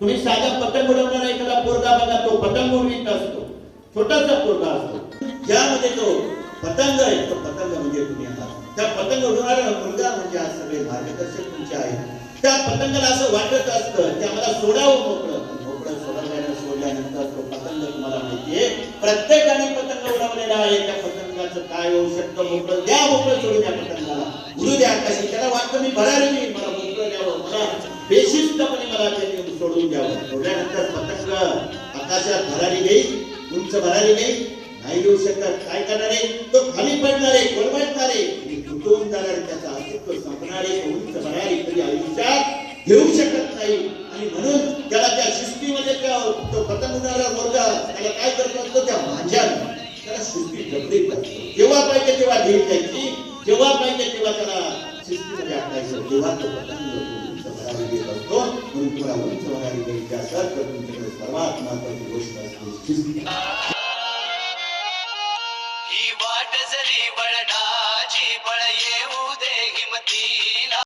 तुम्ही साधा पतंग उडवणारा एखादा पोरगा बघा तो पतंग उडवीत असतो. छोटासा पोरगा असतो. ज्यामध्ये तो पतंग आहे तो पतंग म्हणजे तुम्ही आहात त्या पतंग उडवणारा मुलगा म्हणजे आज सगळे मार्गदर्शक तुमचे आहेत. त्या पतंगाला असं वाटत असतं की आम्हाला सोडावं मोकळं. मोकळं सोडवल्यानं सोडल्यानंतर तो पतंग तुम्हाला माहितीये प्रत्येकाने पतंग उडवलेला आहे. त्या पतंगाचं काय होऊ शकतं? मोकळं द्या मोकळं सोडून द्या पतंगाला. उडू द्या. कशी? त्याला वाटतं मी भरारी बेशिस्तपणे मला ते सोडून द्यावं. सोडल्यानंतर पतंग आकाशात भरारी घेईल उंच भरारी घेईल नाही येऊ शकत. काय करणार? आहे तो खाली पडणार आहे कोलमडणार. आहे आणि तुटून जाणार त्याचा अस्तित्व संपणार आहे उंच भरारी कधी आयुष्यात घेऊ शकत नाही. आणि म्हणून त्याला त्या शिस्तीमध्ये तो पतंग उडणारा मुलगा त्याला काय करत असतो? त्या भाज्यानं त्याला शिस्ती जबरीत असतो जेव्हा पाहिजे तेव्हा घेत जायची. जेव्हा पाहिजे तेव्हा त्याला शिस्तीमध्ये आणायचं. तेव्हा तो पतंग किंवा उंच होणारी नाही त्यासारखं तुमच्याकडे सर्वात महत्वाची गोष्ट असते ही वाट जरी बळडाची बळ